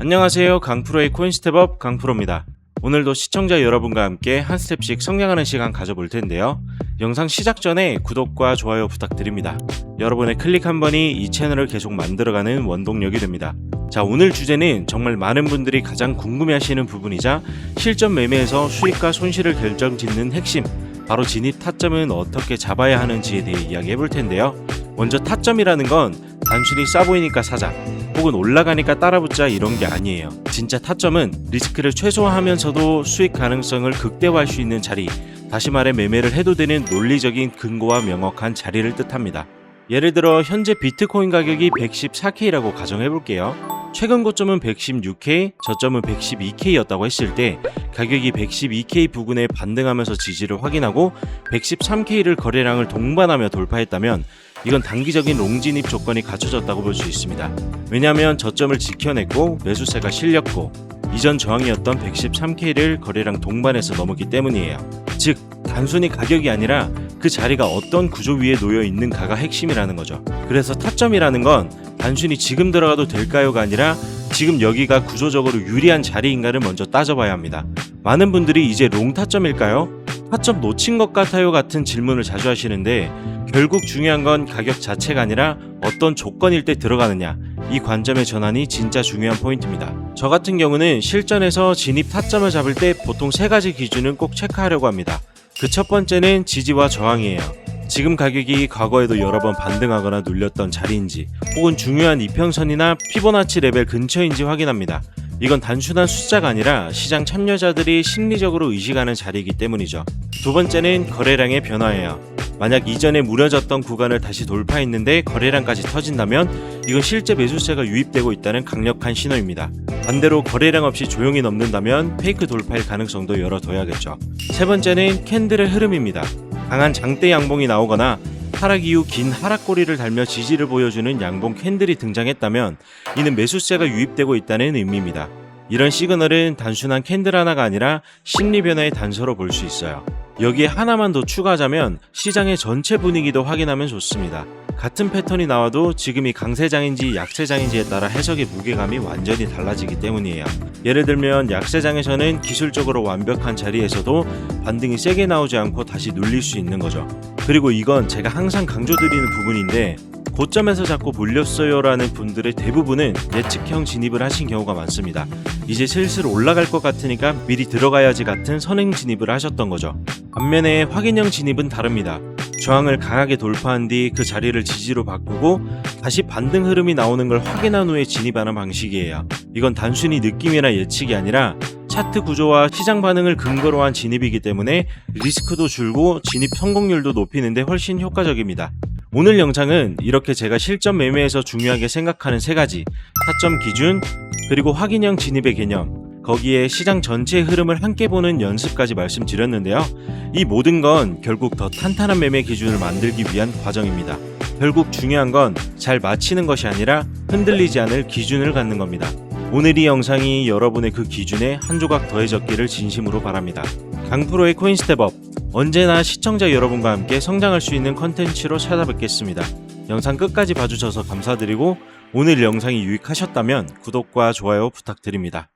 안녕하세요. 강프로의 코인스텝업 강프로입니다. 오늘도 시청자 여러분과 함께 한 스텝씩 성장하는 시간 가져볼 텐데요. 영상 시작 전에 구독과 좋아요 부탁드립니다. 여러분의 클릭 한 번이 이 채널을 계속 만들어가는 원동력이 됩니다. 자, 오늘 주제는 정말 많은 분들이 가장 궁금해 하시는 부분이자 실전 매매에서 수익과 손실을 결정 짓는 핵심, 바로 진입 타점은 어떻게 잡아야 하는지에 대해 이야기해 볼 텐데요. 먼저 타점이라는 건 단순히 싸 보이니까 사자, 혹은 올라가니까 따라붙자 이런 게 아니에요. 진짜 타점은 리스크를 최소화하면서도 수익 가능성을 극대화할 수 있는 자리, 다시 말해 매매를 해도 되는 논리적인 근거와 명확한 자리를 뜻합니다. 예를 들어 현재 비트코인 가격이 114K라고 가정해 볼게요. 최근 고점은 116K, 저점은 112K였다고 했을 때 가격이 112K 부근에 반등하면서 지지를 확인하고 113K를 거래량을 동반하며 돌파했다면 이건 단기적인 롱 진입 조건이 갖춰졌다고 볼 수 있습니다. 왜냐하면 저점을 지켜냈고 매수세가 실렸고 이전 저항이었던 113K를 거래량 동반해서 넘었기 때문이에요. 즉 단순히 가격이 아니라 그 자리가 어떤 구조 위에 놓여 있는가가 핵심이라는 거죠. 그래서 타점이라는 건 단순히 지금 들어가도 될까요가 아니라 지금 여기가 구조적으로 유리한 자리인가를 먼저 따져봐야 합니다. 많은 분들이 이제 롱 타점일까요? 타점 놓친 것 같아요 같은 질문을 자주 하시는데 결국 중요한 건 가격 자체가 아니라 어떤 조건일 때 들어가느냐 이 관점의 전환이 진짜 중요한 포인트입니다. 저 같은 경우는 실전에서 진입 타점을 잡을 때 보통 세 가지 기준은 꼭 체크하려고 합니다. 그 첫 번째는 지지와 저항이에요. 지금 가격이 과거에도 여러 번 반등하거나 눌렸던 자리인지 혹은 중요한 이평선이나 피보나치 레벨 근처인지 확인합니다. 이건 단순한 숫자가 아니라 시장 참여자들이 심리적으로 의식하는 자리이기 때문이죠. 두 번째는 거래량의 변화예요. 만약 이전에 무너졌던 구간을 다시 돌파했는데 거래량까지 터진다면 이건 실제 매수세가 유입되고 있다는 강력한 신호입니다. 반대로 거래량 없이 조용히 넘는다면 페이크 돌파일 가능성도 열어둬야겠죠. 세 번째는 캔들의 흐름입니다. 강한 장대 양봉이 나오거나 하락 이후 긴 하락고리를 달며 지지를 보여주는 양봉 캔들이 등장했다면 이는 매수세가 유입되고 있다는 의미입니다. 이런 시그널은 단순한 캔들 하나가 아니라 심리 변화의 단서로 볼 수 있어요. 여기에 하나만 더 추가하자면 시장의 전체 분위기도 확인하면 좋습니다. 같은 패턴이 나와도 지금이 강세장인지 약세장인지에 따라 해석의 무게감이 완전히 달라지기 때문이에요. 예를 들면 약세장에서는 기술적으로 완벽한 자리에서도 반등이 세게 나오지 않고 다시 눌릴 수 있는 거죠. 그리고 이건 제가 항상 강조드리는 부분인데 고점에서 자꾸 몰렸어요라는 분들의 대부분은 예측형 진입을 하신 경우가 많습니다. 이제 슬슬 올라갈 것 같으니까 미리 들어가야지 같은 선행 진입을 하셨던 거죠. 반면에 확인형 진입은 다릅니다. 저항을 강하게 돌파한 뒤 그 자리를 지지로 바꾸고 다시 반등 흐름이 나오는 걸 확인한 후에 진입하는 방식이에요. 이건 단순히 느낌이나 예측이 아니라 차트 구조와 시장 반응을 근거로 한 진입이기 때문에 리스크도 줄고 진입 성공률도 높이는데 훨씬 효과적입니다. 오늘 영상은 이렇게 제가 실전 매매에서 중요하게 생각하는 세 가지 타점 기준 그리고 확인형 진입의 개념 거기에 시장 전체의 흐름을 함께 보는 연습까지 말씀드렸는데요. 이 모든 건 결국 더 탄탄한 매매 기준을 만들기 위한 과정입니다. 결국 중요한 건 잘 맞히는 것이 아니라 흔들리지 않을 기준을 갖는 겁니다. 오늘 이 영상이 여러분의 그 기준에 한 조각 더해졌기를 진심으로 바랍니다. 강프로의 코인스텝업 언제나 시청자 여러분과 함께 성장할 수 있는 컨텐츠로 찾아뵙겠습니다. 영상 끝까지 봐주셔서 감사드리고 오늘 영상이 유익하셨다면 구독과 좋아요 부탁드립니다.